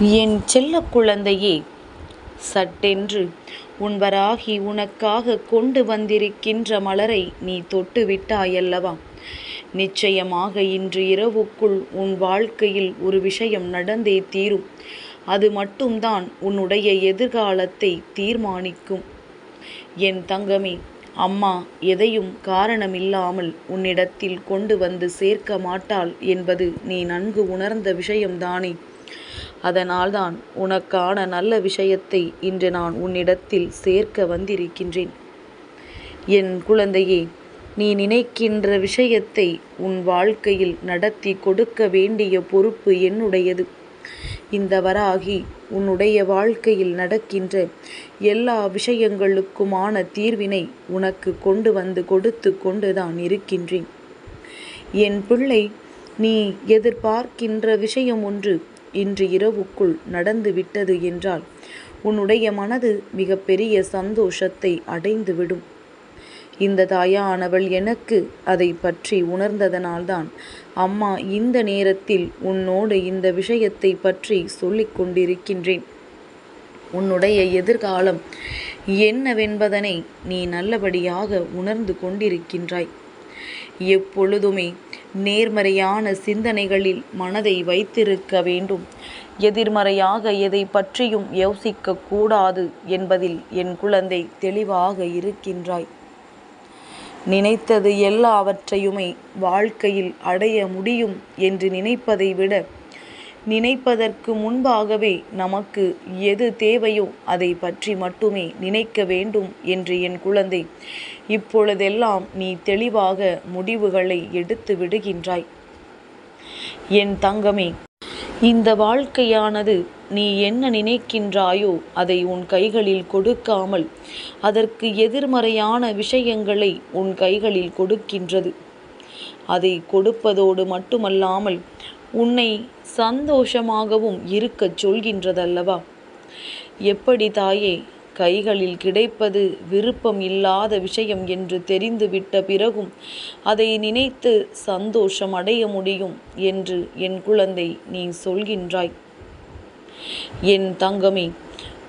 என் செல்ல குழந்தையே சட்டென்று உன் வராகி உனக்காக கொண்டு வந்திருக்கின்ற மலரை நீ தொட்டு விட்டாயல்லவா? நிச்சயமாக இன்று இரவுக்குள் உன் வாழ்க்கையில் ஒரு விஷயம் நடந்தே தீரும். அது மட்டும்தான் உன்னுடைய எதிர்காலத்தை தீர்மானிக்கும். என் தங்கமே அம்மா எதையும் காரணமில்லாமல் உன்னிடத்தில் கொண்டு வந்து சேர்க்க மாட்டாள் என்பது நீ நன்கு உணர்ந்த விஷயம்தானே. அதனால்தான் உனக்கான நல்ல விஷயத்தை இன்று நான் உன்னிடத்தில் சேர்க்க வந்திருக்கின்றேன். என் குழந்தையே நீ நினைக்கின்ற விஷயத்தை உன் வாழ்க்கையில் நடத்தி கொடுக்க வேண்டிய பொறுப்பு என்னுடையது. இந்த வராகி உன்னுடைய வாழ்க்கையில் நடக்கின்ற எல்லா விஷயங்களுக்குமான தீர்வினை உனக்கு கொண்டு வந்து கொடுத்து கொண்டுதான் இருக்கின்றேன். என் பிள்ளை நீ எதிர்பார்க்கின்ற விஷயம் ஒன்று இன்று இரவுக்குள் நடந்து விட்டது என்றால் உன்னுடைய மனது மிகப்பெரிய சந்தோஷத்தை அடைந்துவிடும். இந்த தாயானவள் எனக்கு அதை பற்றி உணர்ந்ததனால்தான் அம்மா இந்த நேரத்தில் உன்னோடு இந்த விஷயத்தை பற்றி சொல்லிக் கொண்டிருக்கின்றேன். உன்னுடைய எதிர்காலம் என்னவென்பதனை நீ நல்லபடியாக உணர்ந்து கொண்டிருக்கின்றாய். எப்பொழுதுமே நேர்மறையான சிந்தனைகளில் மனதை வைத்திருக்க வேண்டும். எதிர்மறையாக எதை பற்றியும் யோசிக்க கூடாது என்பதில் என் குழந்தை தெளிவாக இருக்கின்றாய். நினைத்தது எல்லாவற்றையுமே வாழ்க்கையில் அடைய முடியும் என்று நினைப்பதை விட நினைப்பதற்கு முன்பாகவே நமக்கு எது தேவையோ அதை பற்றி மட்டுமே நினைக்க வேண்டும் என்று என் குழந்தை. இப்பொழுதெல்லாம் நீ தெளிவாக முடிவுகளை எடுத்து விடுகின்றாய். என் தங்கமே இந்த வாழ்க்கையானது நீ என்ன நினைக்கின்றாயோ அதை உன் கைகளில் கொடுக்காமல் அதற்கு எதிர்மறையான விஷயங்களை உன் கைகளில் கொடுக்கின்றது. அதை கொடுப்பதோடு மட்டுமல்லாமல் உன்னை சந்தோஷமாகவும் இருக்கச் சொல்கின்றதல்லவா? எப்படி தாயே கைகளில் கிடைப்பது விருப்பம் இல்லாத விஷயம் என்று தெரிந்துவிட்ட பிறகும் அதை நினைத்து சந்தோஷம் அடைய முடியும் என்று என் குழந்தை நீ சொல்கின்றாய். என் தங்கமே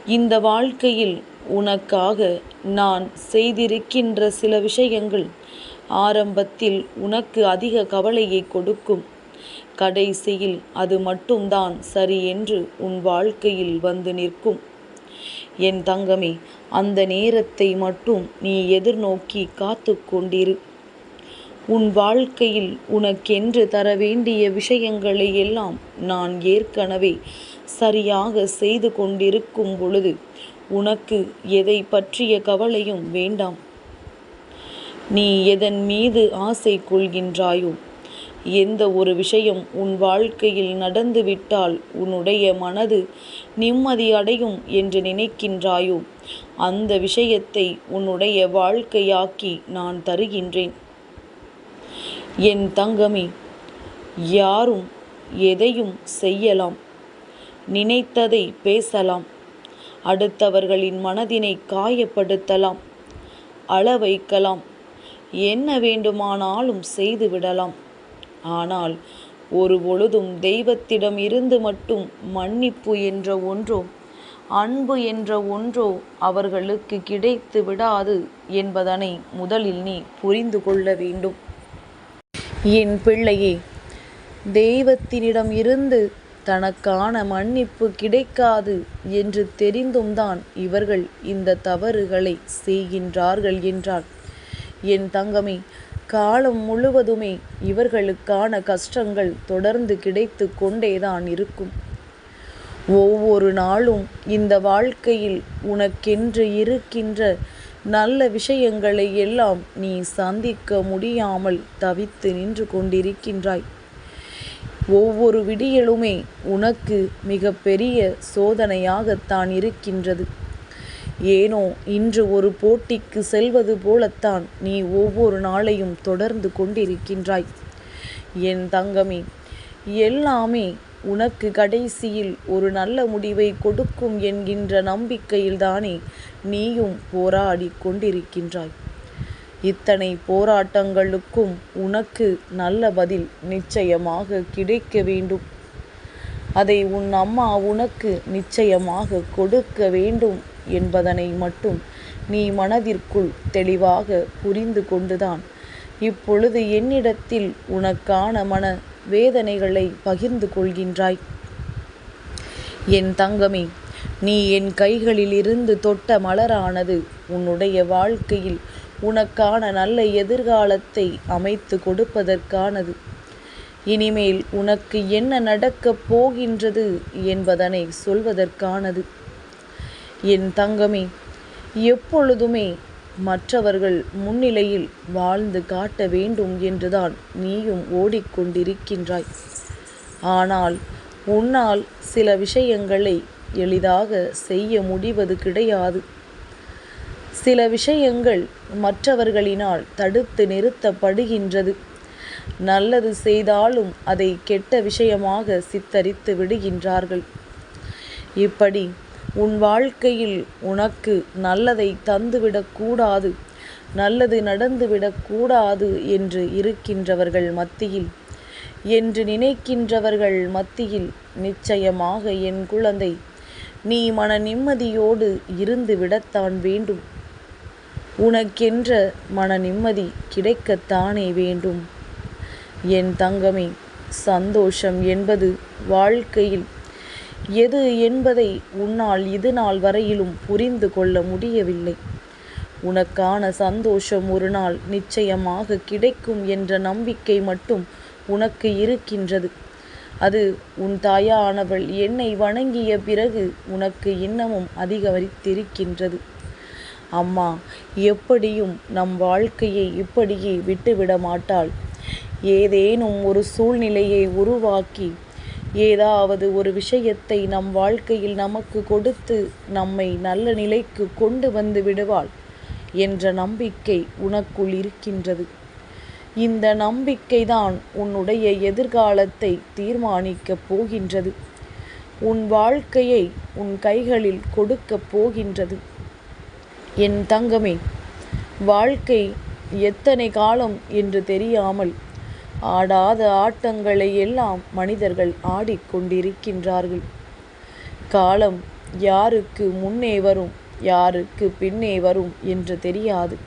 இந்த வாழ்க்கையில் உனக்காக நான் செய்திருக்கின்ற சில விஷயங்கள் ஆரம்பத்தில் உனக்கு அதிக கவலையை கொடுக்கும். கடைசியில் அது மட்டும்தான் சரி என்று உன் வாழ்க்கையில் வந்து நிற்கும். என் தங்கமே அந்த நேரத்தை மட்டும் நீ எதிர்நோக்கி காத்து கொண்டிரு. உன் வாழ்க்கையில் உனக்கென்று தர வேண்டிய விஷயங்களை எல்லாம் நான் ஏற்கனவே சரியாக செய்து கொண்டிருக்கும் பொழுது உனக்கு எதை பற்றிய கவலையும் வேண்டாம். நீ எதன் மீது ஆசை கொள்கின்றாயோ எந்த ஒரு விஷயம் உன் வாழ்க்கையில் நடந்துவிட்டால் உன்னுடைய மனது நிம்மதியடையும் என்று நினைக்கின்றாயோ? அந்த விஷயத்தை உன்னுடைய வாழ்க்கையாக்கி நான் தருகின்றேன். என் தங்கமே யாரும் எதையும் செய்யலாம். நினைத்ததை பேசலாம். அடுத்தவர்களின் மனதினை காயப்படுத்தலாம். அள வைக்கலாம் என்ன வேண்டுமானாலும் செய்துவிடலாம். ஆனால் ஒரு பொழுதும் தெய்வத்திடம் இருந்து மட்டும் மன்னிப்பு என்ற ஒன்றோ அன்பு என்ற ஒன்றோ அவர்களுக்கு கிடைத்து விடாது என்பதனை முதலில் நீ புரிந்து கொள்ள வேண்டும். என் பிள்ளையே தெய்வத்தினிடம் இருந்து தனக்கான மன்னிப்பு கிடைக்காது என்று தெரிந்தும் தான் இவர்கள் இந்த தவறுகளை செய்கின்றார்கள் என்றார் என் தங்கமே காலம் முழுவதுமே இவர்களுக்கான கஷ்டங்கள் தொடர்ந்து கிடைத்து கொண்டேதான் இருக்கும். ஒவ்வொரு நாளும் இந்த வாழ்க்கையில் உனக்கென்று இருக்கின்ற நல்ல விஷயங்களை எல்லாம் நீ சந்திக்க முடியாமல் தவித்து நின்று கொண்டிருக்கின்றாய். ஒவ்வொரு விடியலுமே உனக்கு மிக பெரிய சோதனையாகத்தான் இருக்கின்றது. ஏனோ இன்று ஒரு போட்டிக்கு செல்வது போலத்தான் நீ ஒவ்வொரு நாளையும் தொடர்ந்து கொண்டிருக்கின்றாய். என் தங்கமே எல்லாமே உனக்கு கடைசியில் ஒரு நல்ல முடிவை கொடுக்கும் என்கின்ற நம்பிக்கையில்தானே நீயும் போராடி கொண்டிருக்கின்றாய். இத்தனை போராட்டங்களுக்கும் உனக்கு நல்ல பதில் நிச்சயமாக கிடைக்க வேண்டும். அதை உன் அம்மா உனக்கு நிச்சயமாக கொடுக்க வேண்டும். என்பதனை மட்டும் நீ மனதிற்குள் தெளிவாக புரிந்து கொண்டுதான். இப்பொழுது என்னிடத்தில் உனக்கான மன வேதனைகளை பகிர்ந்து கொள்கின்றாய். என் தங்கமே நீ என் கைகளில் இருந்து தொட்ட மலரானது உன்னுடைய வாழ்க்கையில் உனக்கான நல்ல எதிர்காலத்தை அமைத்து கொடுப்பதற்கானது. இனிமேல் உனக்கு என்ன நடக்கப் போகின்றது என்பதனை சொல்வதற்கானது. என் தங்கமே எப்பொழுதுமே மற்றவர்கள் முன்னிலையில் வாழ்ந்து காட்ட வேண்டும் என்றுதான் நீயும் ஓடிக்கொண்டிருக்கின்றாய். ஆனால் உன்னால் சில விஷயங்களை எளிதாக செய்ய முடிவது கிடையாது. சில விஷயங்கள் மற்றவர்களினால் தடுத்து நிறுத்தப்படுகின்றது. நல்லது செய்தாலும் அதை கெட்ட விஷயமாக சித்தரித்து விடுகின்றார்கள். இப்படி உன் வாழ்க்கையில் உனக்கு நல்லதை தந்துவிடக்கூடாது நல்லது நடந்துவிடக்கூடாது என்று இருக்கின்றவர்கள் மத்தியில். என்று நினைக்கின்றவர்கள் மத்தியில் நிச்சயமாக என் குழந்தை நீ மன நிம்மதியோடு இருந்து விடத்தான் வேண்டும். உனக்கென்ற மன நிம்மதி கிடைக்கத்தானே வேண்டும். என் தங்கமே சந்தோஷம் என்பது வாழ்க்கையில் எது என்பதை உன்னால் இது நாள் வரையிலும் புரிந்து கொள்ள முடியவில்லை. உனக்கான சந்தோஷம் ஒரு நாள் நிச்சயமாக கிடைக்கும் என்ற நம்பிக்கை மட்டும் உனக்கு இருக்கின்றது. அது உன் தாயானவள் என்னை வணங்கிய பிறகு உனக்கு இன்னமும் அதிகரித்திருக்கின்றது. அம்மா எப்படியும் நம் வாழ்க்கையை இப்படியே விட்டுவிட மாட்டாள். ஏதேனும் ஒரு சூழ்நிலையை உருவாக்கி ஏதாவது ஒரு விஷயத்தை நம் வாழ்க்கையில் நமக்கு கொடுத்து நம்மை நல்ல நிலைக்கு கொண்டு வந்து விடுவாள் என்ற நம்பிக்கை உனக்குள் இருக்கின்றது. இந்த நம்பிக்கைதான் உன்னுடைய எதிர்காலத்தை தீர்மானிக்கப் போகின்றது. உன் வாழ்க்கையை உன் கைகளில் கொடுக்கப் போகின்றது. என் தங்கமே வாழ்க்கை எத்தனை காலம் என்று தெரியாமல் ஆடாத ஆட்டங்களை எல்லாம் மனிதர்கள் ஆடிக்கொண்டிருக்கின்றார்கள் காலம் யாருக்கு முன்னே வரும் யாருக்கு பின்னே வரும் என்று தெரியாது.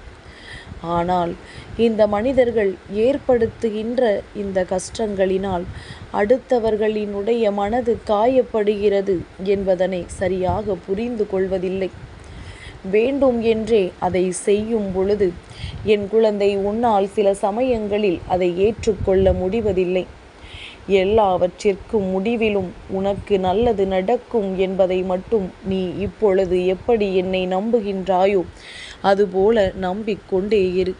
ஆனால் இந்த மனிதர்கள் ஏற்படுத்துகின்ற இந்த கஷ்டங்களினால் அடுத்தவர்களினுடைய மனது காயப்படுகிறது என்பதனை சரியாக புரிந்து கொள்வதில்லை. வேண்டும் என்றே அதை செய்யும் பொழுது என் குழந்தை உன்னால் சில சமயங்களில் அதை ஏற்றுக்கொள்ள முடிவதில்லை. எல்லாவற்றிற்கும் முடிவிலும் உனக்கு நல்லது நடக்கும் என்பதை மட்டும் நீ இப்பொழுது எப்படி என்னை நம்புகின்றாயோ அதுபோல நம்பிக்கொண்டே இரு.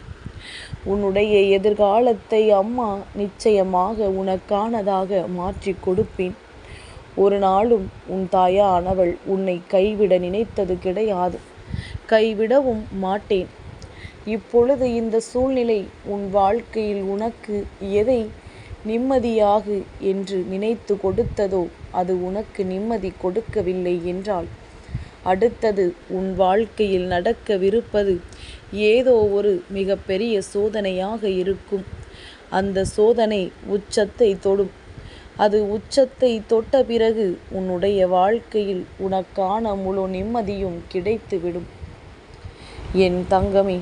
உன்னுடைய எதிர்காலத்தை அம்மா நிச்சயமாக உனக்கானதாக மாற்றி கொடுப்பேன். ஒரு நாளும் உன் தாயானவள் உன்னை கைவிட நினைத்தது கிடையாது. கைவிடவும் மாட்டேன். இப்பொழுது இந்த சூழ்நிலை உன் வாழ்க்கையில் உனக்கு எதை நிம்மதியாகு என்று நினைத்து கொடுத்ததோ அது உனக்கு நிம்மதி கொடுக்கவில்லை என்றால் அடுத்தது உன் வாழ்க்கையில் நடக்கவிருப்பது ஏதோ ஒரு மிகப்பெரிய சோதனையாக இருக்கும். அந்த சோதனை உச்சத்தை தொடும். அது உச்சத்தை தொட்ட பிறகு உன்னுடைய வாழ்க்கையில் உனக்கான முழு நிம்மதியும் கிடைத்துவிடும். என் தங்கமே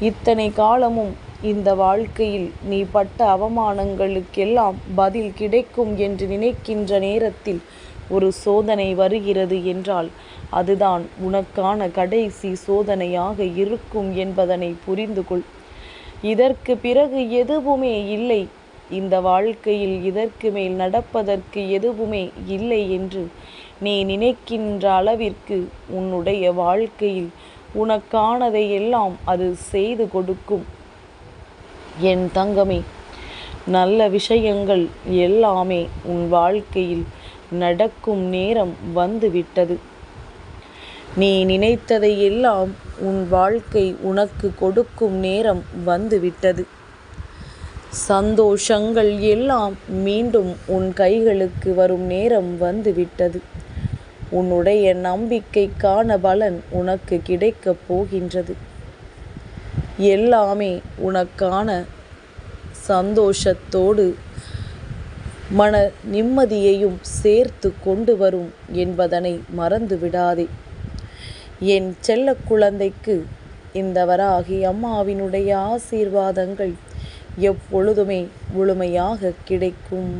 இத்தனை காலமும் இந்த வாழ்க்கையில் நீ பட்ட அவமானங்களுக்கெல்லாம் பதில் கிடைக்கும் என்று நினைக்கின்ற நேரத்தில் ஒரு சோதனை வருகிறது என்றால் அதுதான் உனக்கான கடைசி சோதனையாக இருக்கும் என்பதனை புரிந்து கொள். இதற்கு பிறகு எதுவுமே இல்லை. இந்த வாழ்க்கையில் இதற்கு மேல் நடப்பதற்கு எதுவுமே இல்லை என்று நீ நினைக்கின்ற அளவிற்கு உன்னுடைய வாழ்க்கையில் உனக்கானதை எல்லாம் அது செய்து கொடுக்கும். என் தங்கமே நல்ல விஷயங்கள் எல்லாமே உன் வாழ்க்கையில் நடக்கும் நேரம் வந்துவிட்டது. நீ நினைத்ததை எல்லாம் உன் வாழ்க்கை உனக்கு கொடுக்கும் நேரம் வந்துவிட்டது. சந்தோஷங்கள் எல்லாம் மீண்டும் உன் கைகளுக்கு வரும் நேரம் வந்துவிட்டது. உன்னுடைய நம்பிக்கைக்கான பலன் உனக்கு கிடைக்கப் போகின்றது. எல்லாமே உனக்கான சந்தோஷத்தோடு மன நிம்மதியையும் சேர்த்து கொண்டு வரும் என்பதனை மறந்து விடாதே என் செல்ல குழந்தைக்கு இந்த வராகி அம்மாவினுடைய ஆசீர்வாதங்கள் எப்பொழுதுமே முழுமையாக கிடைக்கும்.